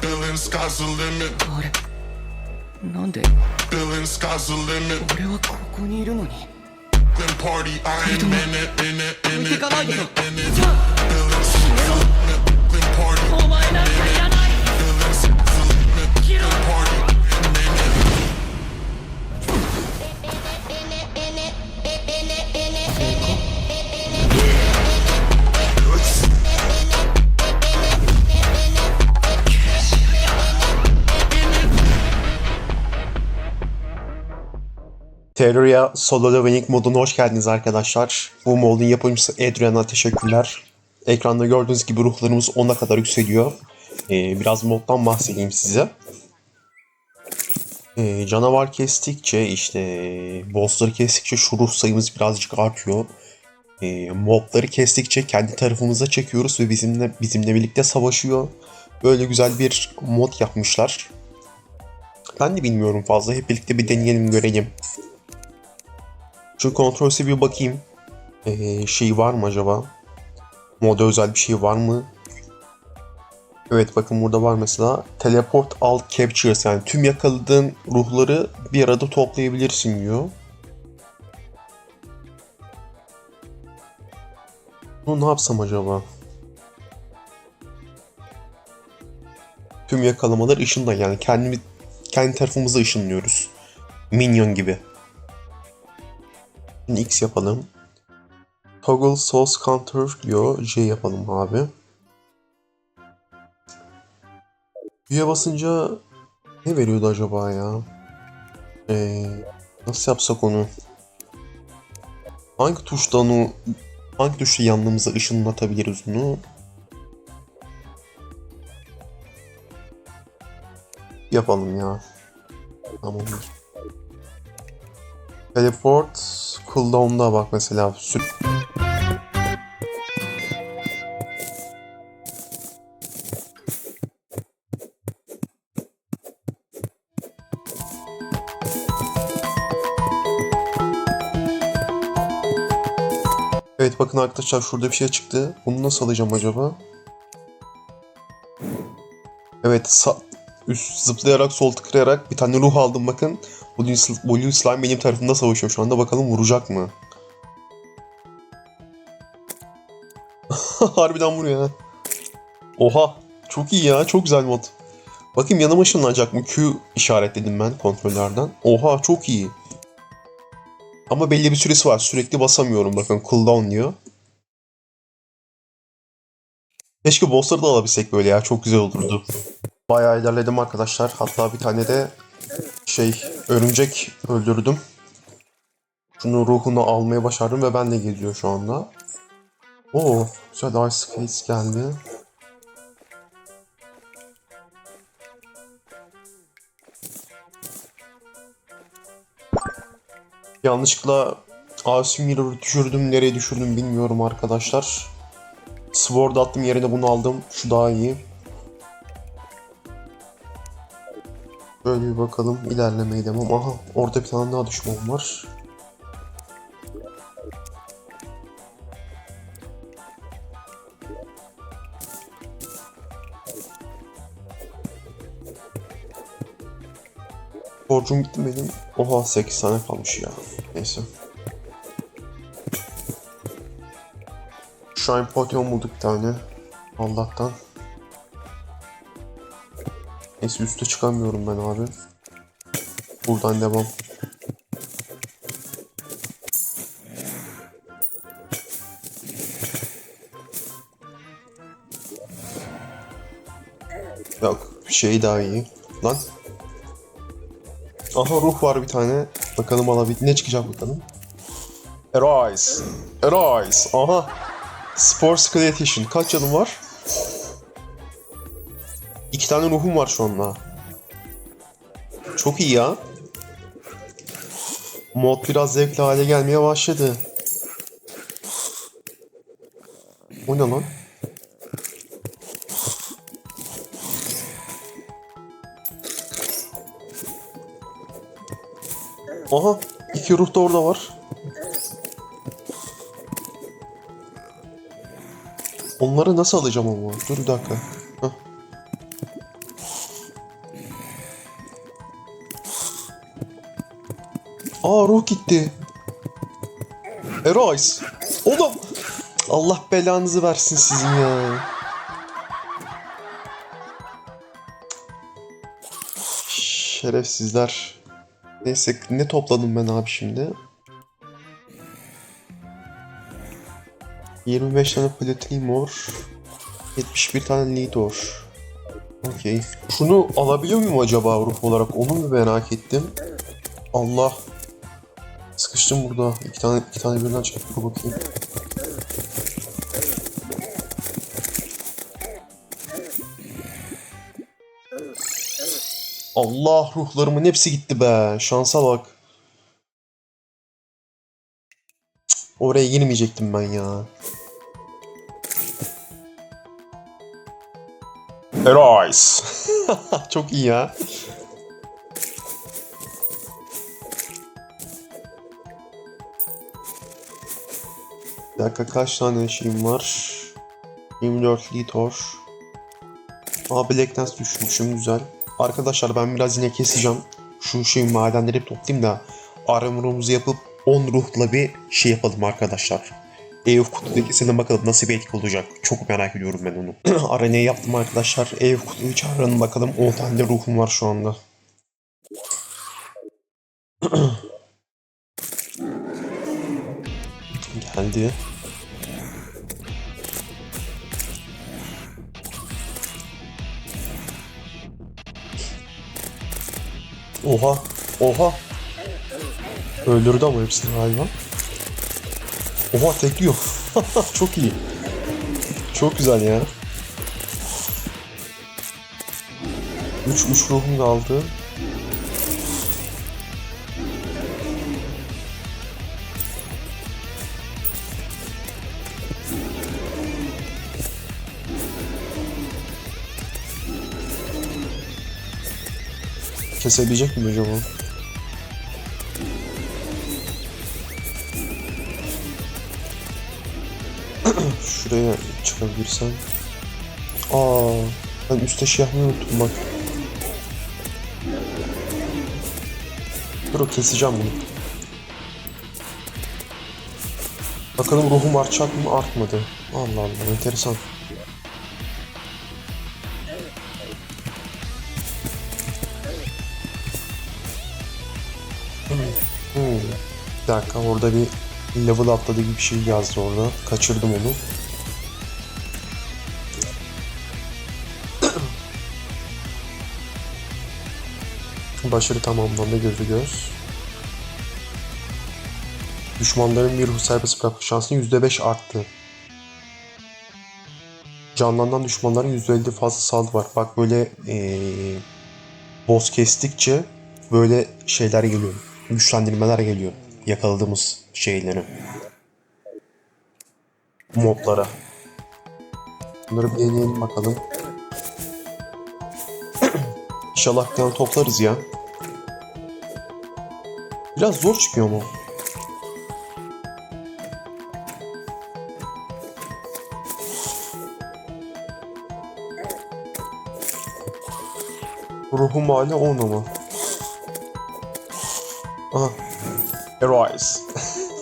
Feeling sky's the limit. あれなんで Feeling sky's the limit. 俺はここにいるのに Then party, I ain't in it, in it, in 置いて it, かないでよ in it. Feeling sky's the limit. Then party, お前なんか Terraria Solo Leveling moduna hoş geldiniz arkadaşlar. Bu modun yapımcısı Adrian'a teşekkürler. Ekranda gördüğünüz gibi ruhlarımız 10'a kadar yükseliyor. Ee, biraz moddan bahsedeyim size. Ee, canavar kestikçe işte bossları kestikçe şu ruh sayımız birazcık artıyor. Ee, mobları kestikçe kendi tarafımıza çekiyoruz ve bizimle bizimle birlikte savaşıyor. Böyle güzel bir mod yapmışlar. Ben de bilmiyorum fazla. Hep birlikte bir deneyelim görelim. Şu kontrolse bir bakayım. Ee, şey var mı acaba? Moda özel bir şey var mı? Evet bakın burada var mesela. Teleport all captures yani tüm yakaladığın ruhları bir arada toplayabilirsin diyor. Bunu ne yapsam acaba? Tüm yakalamalar ışında yani kendi kendi tarafımıza ışınlıyoruz. Minion gibi. X yapalım. Toggle source counter diyor. J yapalım abi. Üye basınca ne veriyordu acaba ya? Ee, nasıl yapsak onu? Hangi tuştan o hangi tuşla yanımıza ışınlatabiliriz onu? Yapalım ya. Tamamdır. Teleport cooldown'da bak mesela. Sür Evet bakın arkadaşlar şurada bir şey çıktı. Bunu nasıl alacağım acaba? Evet üst zıplayarak sol tıklayarak bir tane ruh aldım bakın. Blue, Sl- Blue Slime benim tarafımda savaşıyor şu anda. Bakalım vuracak mı? Harbiden vuruyor ha. Oha. Çok iyi ya. Çok güzel mod. Bakayım yanıma ışınlanacak mı? Q işaretledim ben kontrollerden. Oha çok iyi. Ama belli bir süresi var. Sürekli basamıyorum. Bakın cooldown diyor. Keşke bossları da alabilsek böyle ya. Çok güzel olurdu. Bayağı ilerledim arkadaşlar. Hatta bir tane de şey örümcek öldürdüm. Şunu ruhunu almaya başardım ve ben de geziyor şu anda. Oo, güzel Ice Skates geldi. Yanlışlıkla Ice Mirror'ı düşürdüm. Nereye düşürdüm bilmiyorum arkadaşlar. Sword attım yerine bunu aldım. Şu daha iyi. Böyle bir bakalım ilerlemeye devam. Aha orada bir tane daha düşman var. Borcum gitti benim. Oha 8 tane kalmış ya. Neyse. Shrine Potion bulduk bir tane. Allah'tan. Neyse üste çıkamıyorum ben abi. Buradan devam. Yok şey daha iyi. Lan. Aha ruh var bir tane. Bakalım alabil ne çıkacak bakalım. Arise. Arise. Aha. Spore Skill Edition. Kaç canım var? İki tane ruhum var şu anda. Çok iyi ya. Mod biraz zevkli hale gelmeye başladı. O ne lan? Aha iki ruh da orada var. Onları nasıl alacağım ama? Dur bir dakika. Aa ruh gitti. Erois. Oğlum. Allah belanızı versin sizin ya. Şerefsizler. Neyse ne topladım ben abi şimdi? 25 tane platinum or. 71 tane lead or. Okey. Şunu alabiliyor muyum acaba ruh olarak? Onu mu merak ettim. Allah. Sıkıştım burada. İki tane, iki tane birden çekip bakayım. Allah ruhlarımın hepsi gitti be. Şansa bak. Oraya girmeyecektim ben ya. Heroes. Çok iyi ya. Bir dakika kaç tane şeyim var? 24 litor. Aa Black Dance düşmüşüm güzel. Arkadaşlar ben biraz yine keseceğim. Şu şey madenleri toplayayım da armorumuzu yapıp 10 ruhla bir şey yapalım arkadaşlar. Ev kutudaki senin bakalım nasıl bir etki olacak. Çok merak ediyorum ben onu. Arenayı yaptım arkadaşlar. Ev kutuyu çağırın bakalım. 10 tane ruhum var şu anda. Geldi. Oha. Oha. Öldürdü ama hepsini galiba. Oha tekliyor. Çok iyi. Çok güzel ya. 3 3 ruhum kaldı. Kesebilecek mi acaba? Şuraya çıkabilirsem. Aa, ben üstte şey yapmayı unuttum bak. Dur keseceğim bunu. Bakalım ruhum artacak mı? Artmadı. Allah Allah enteresan. Dakika orada bir level atladı gibi bir şey yazdı orada. Kaçırdım onu. Başarı tamamlandı gözü göz. Düşmanların bir serbest bırakma şansını %5 arttı. Canlanan düşmanların %50 fazla saldırı var. Bak böyle ee, boss kestikçe böyle şeyler geliyor. Güçlendirmeler geliyor. Yakaladığımız şeyleri. Moblara. Bunları bir deneyelim bakalım. İnşallah bir toplarız ya. Biraz zor çıkıyor mu? Ruhum hali 10 ama. Aha. Heroes.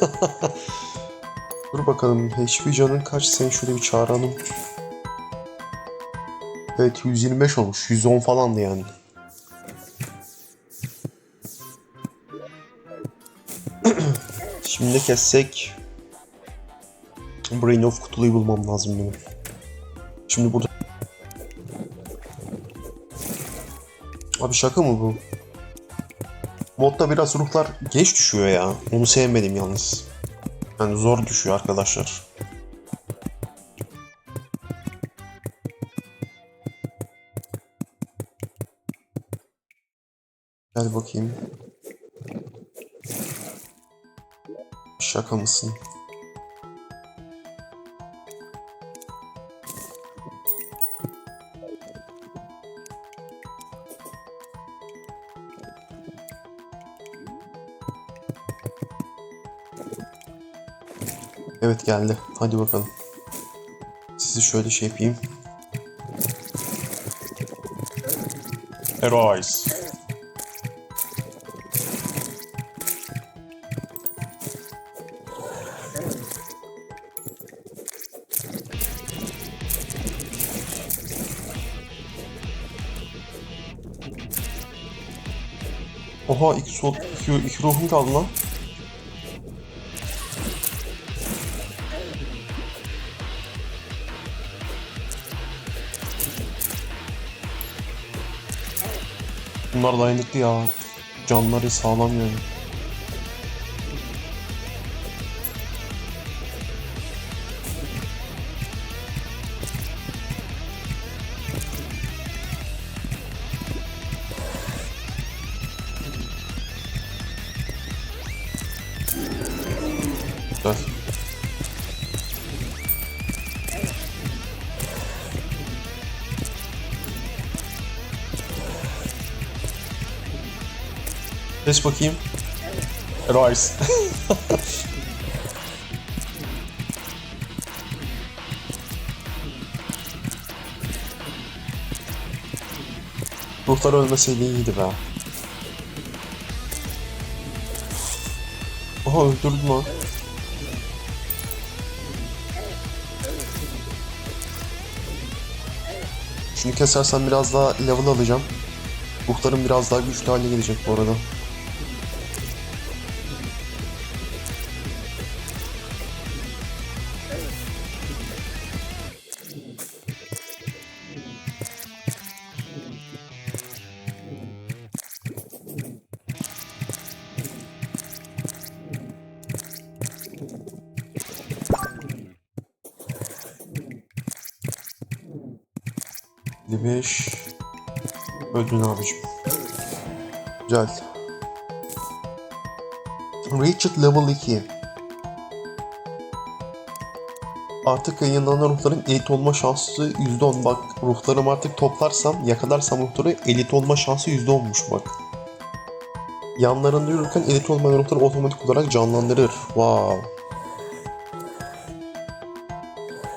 Dur bakalım HP canın kaç? Seni şöyle bir çağıralım. Evet 125 olmuş. 110 falandı yani. Şimdi kessek Brain of kutulayı bulmam lazım benim. Şimdi burada Abi şaka mı bu? Modda biraz ruhlar geç düşüyor ya. Onu sevmedim yalnız. Yani zor düşüyor arkadaşlar. Gel bakayım. Şaka mısın? Evet geldi. Hadi bakalım. Sizi şöyle şey yapayım. Arise. Oha iki, sol, iki, iki ruhum kaldı lan. Bunlar dayanıklı ya. Canları sağlam yani. Geç bakayım. Rise. Ruhlar ölmeseydi iyiydi be. Aha öldürdüm lan. Şunu kesersem biraz daha level alacağım. Ruhlarım biraz daha güçlü hale gelecek bu arada. Beş. Öldün abicim. Güzel. Richard level 2. Artık yayınlanan ruhların elit olma şansı %10. Bak ruhlarımı artık toplarsam, yakalarsam ruhları elit olma şansı %10'muş bak. Yanlarında yürürken elit olmayan ruhları otomatik olarak canlandırır. Wow.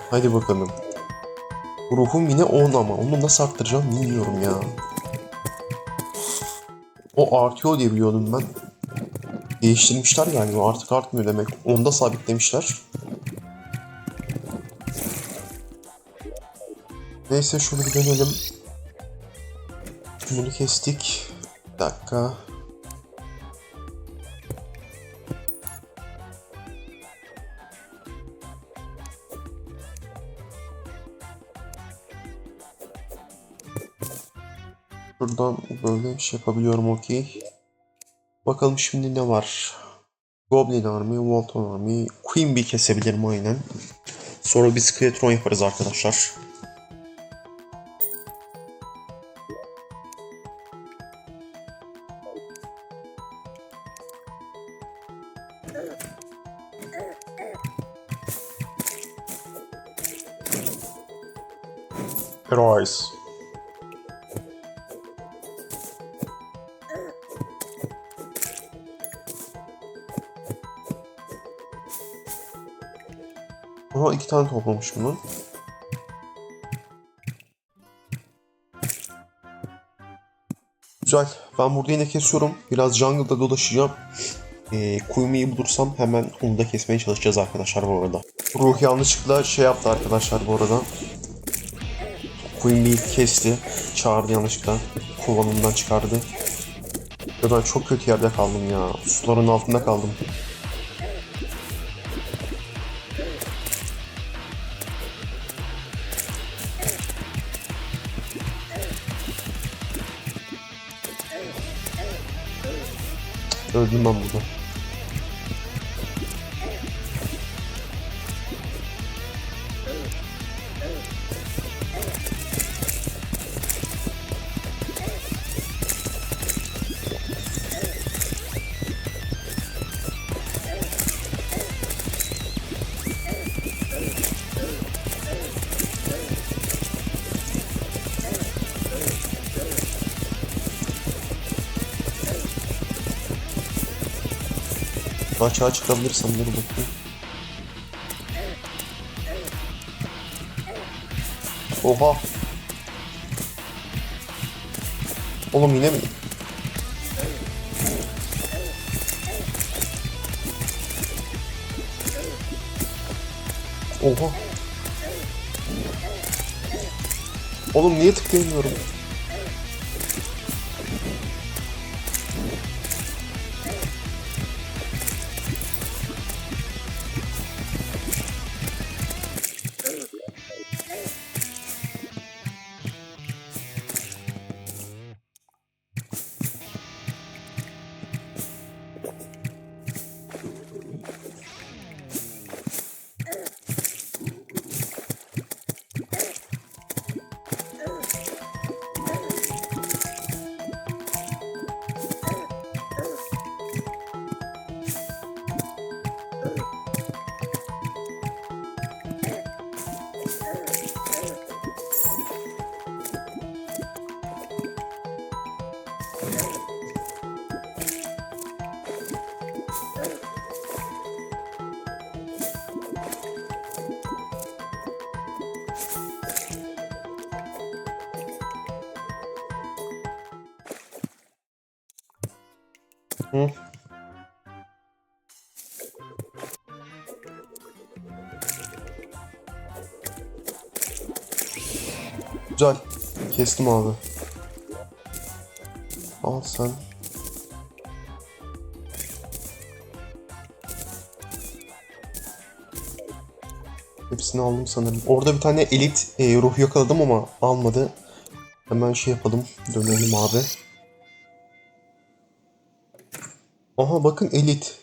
Hadi bakalım. Ruhum yine 10 ama onu nasıl arttıracağım bilmiyorum ya. O artıyor diye biliyordum ben. Değiştirmişler o artık artmıyor demek. Onda sabitlemişler. Neyse şunu bir deneyelim. Bunu kestik. Bir dakika. Buradan böyle şey yapabiliyorum okey. Bakalım şimdi ne var. Goblin Army, Walton Army, Queen Bee kesebilirim aynen. Sonra bir Skeletron yaparız arkadaşlar. Rise. Aha iki tane toplamışım lan. Güzel. Ben burada yine kesiyorum. Biraz jungle'da dolaşacağım. Ee, Kuyumi'yi bulursam hemen onu da kesmeye çalışacağız arkadaşlar bu arada. Ruh yanlışlıkla şey yaptı arkadaşlar bu arada. Kuyumi'yi kesti. Çağırdı yanlışlıkla. Kovanından çıkardı. Ve ben çok kötü yerde kaldım ya. Suların altında kaldım. Ben burada. Açığa çıkabilirsem dur bakayım. Oha. Oğlum yine mi? Oha. Oğlum niye tıklayamıyorum? Kestim abi. Al sen. Hepsini aldım sanırım. Orada bir tane elit e, ruh yakaladım ama almadı. Hemen şey yapalım. Dönelim abi. Aha bakın elit.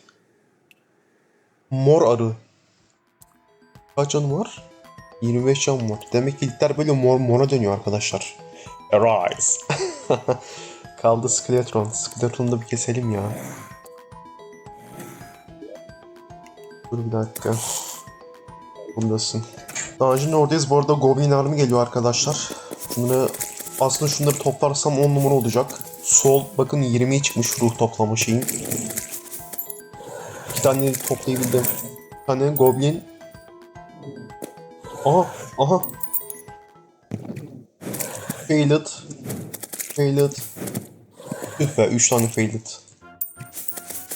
Mor arı. Kaç canım var? 25 can var. Demek ki elitler böyle mor mora dönüyor arkadaşlar. Arise. Kaldı Skeletron. Skeletron'u da bir keselim ya. Dur bir dakika. Bundasın. Dungeon'ın oradayız. Bu arada Goblin Army geliyor arkadaşlar. Bunları aslında şunları toplarsam 10 numara olacak. Sol bakın 20'ye çıkmış ruh toplama şeyin. İki tane toplayabildim. Bir tane Goblin. Aha aha. Failed. Failed. Tüh be 3 tane failed.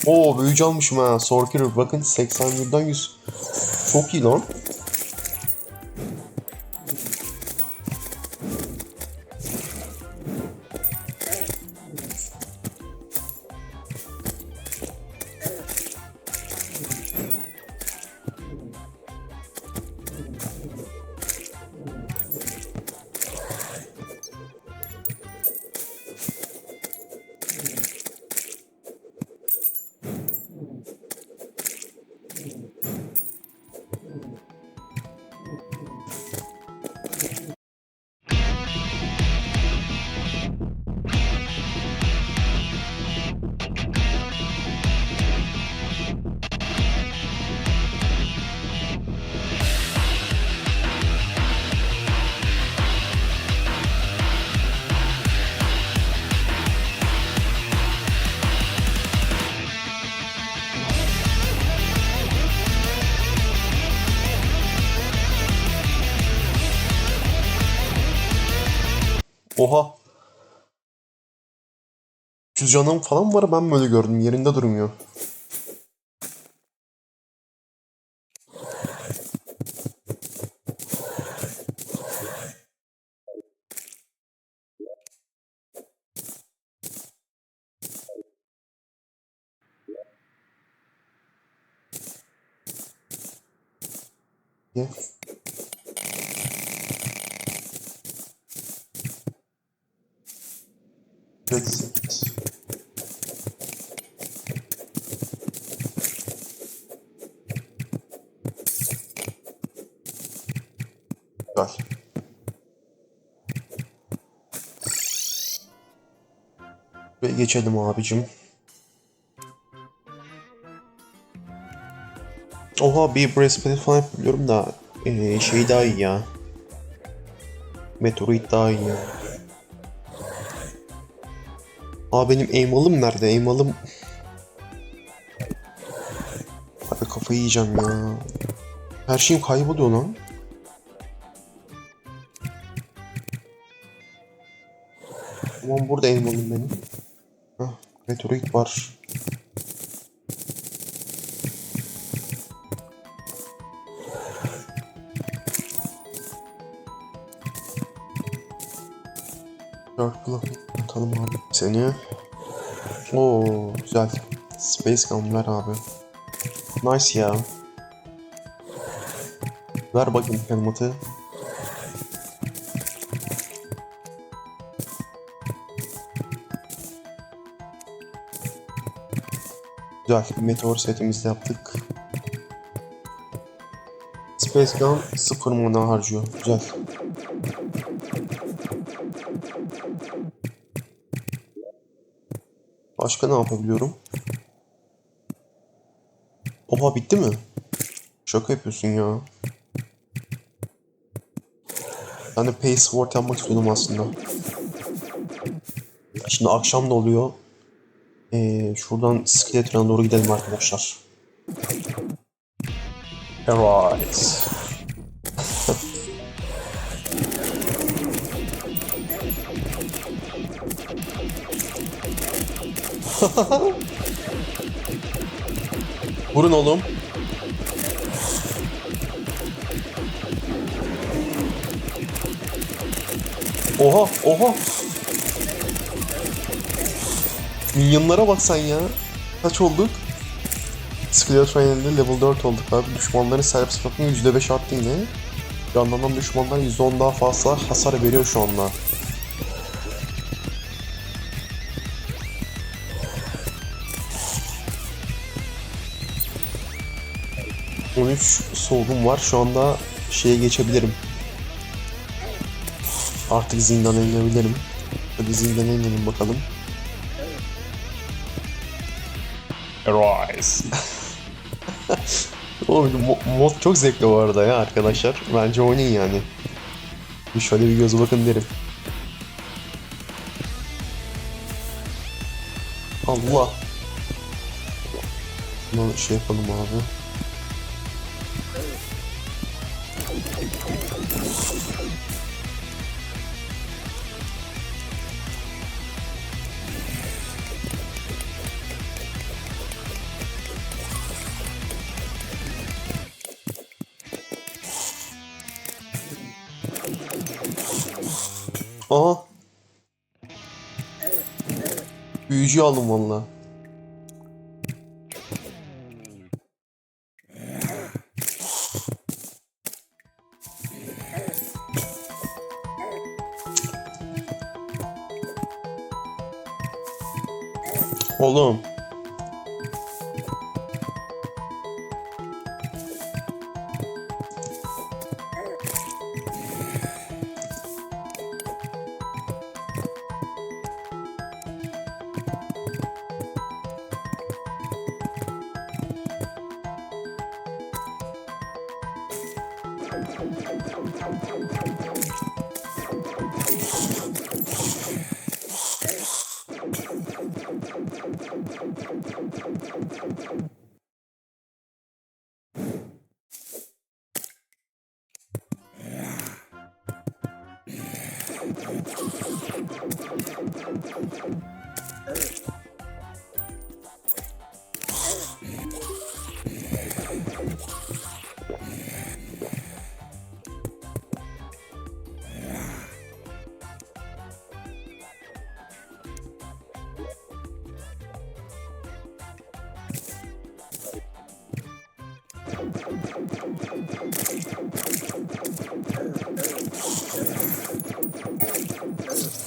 Oo büyücü almışım ha. Sorcerer bakın 81'den 100. Çok iyi lan. 300 canım falan var ben böyle gördüm. Yerinde durmuyor. Ye. Exit. Geçelim abicim. Oha bir breastplate falan yapabiliyorum da eee, şey daha iyi ya. Meteorit daha iyi ya. Aa benim aim nerede? Aim Abi kafayı yiyeceğim ya. Her şeyim kayboluyor lan. Tamam burada aim benim. Hah, meteorit var. Blok atalım abi seni. Oo güzel. Space Gun ver abi. Nice ya. Ver bakayım helmet'i. Güzel. Meteor setimizi yaptık. Space Gun sıfır mana harcıyor. Güzel. Başka ne yapabiliyorum? Oha bitti mi? Şaka yapıyorsun ya. Ben de Pace Sword yapmak istiyordum aslında. Şimdi akşam da oluyor. Ee, şuradan Skeletron'a doğru gidelim arkadaşlar. Evet. Vurun oğlum. Oha oha. Minyonlara bak sen ya. Kaç olduk? Skeleton'da level 4 olduk abi. Düşmanların serbest bırakma %5 arttı yine. Yandan düşmanlar %10 daha fazla hasar veriyor şu anda. ...13 soğugum var. Şu anda şeye geçebilirim. Artık zindana inebilirim. Hadi zindana inelim bakalım. Arise. Oğlum mo- mod çok zevkli bu arada ya arkadaşlar. Bence oynayın yani. Bir şöyle bir göz bakın derim. Allah. Bunu şey yapalım abi. Büyücü aldım valla. Oğlum.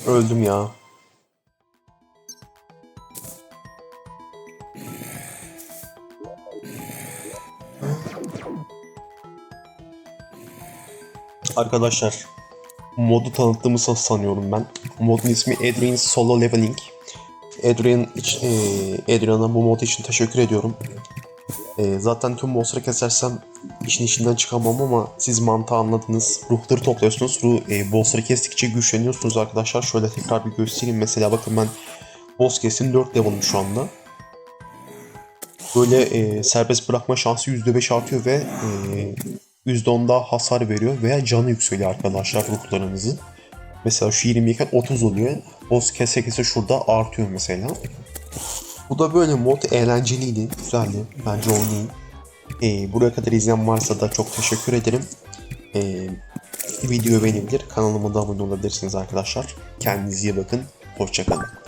Öldüm ya. Arkadaşlar modu tanıttığımı sanıyorum ben. Modun ismi Adrian Solo Leveling. Adrian iç, e, Adrian'a bu mod için teşekkür ediyorum. E, zaten tüm bossları kesersem işin içinden çıkamam ama siz mantığı anladınız. Ruhları topluyorsunuz. Ruh, e, bossları kestikçe güçleniyorsunuz arkadaşlar. Şöyle tekrar bir göstereyim. Mesela bakın ben boss kesin 4 level'ım şu anda. Böyle e, serbest bırakma şansı %5 artıyor ve e, %10 daha hasar veriyor veya canı yükseliyor arkadaşlar ruhlarınızı. Mesela şu 20 iken 30 oluyor. Boss kese kese şurada artıyor mesela. Bu da böyle mod eğlenceliydi, güzeldi. Bence oynayın. Ee, buraya kadar izleyen varsa da çok teşekkür ederim. Ee, videoyu beğenebilir, kanalıma da abone olabilirsiniz arkadaşlar. Kendinize iyi bakın, hoşçakalın.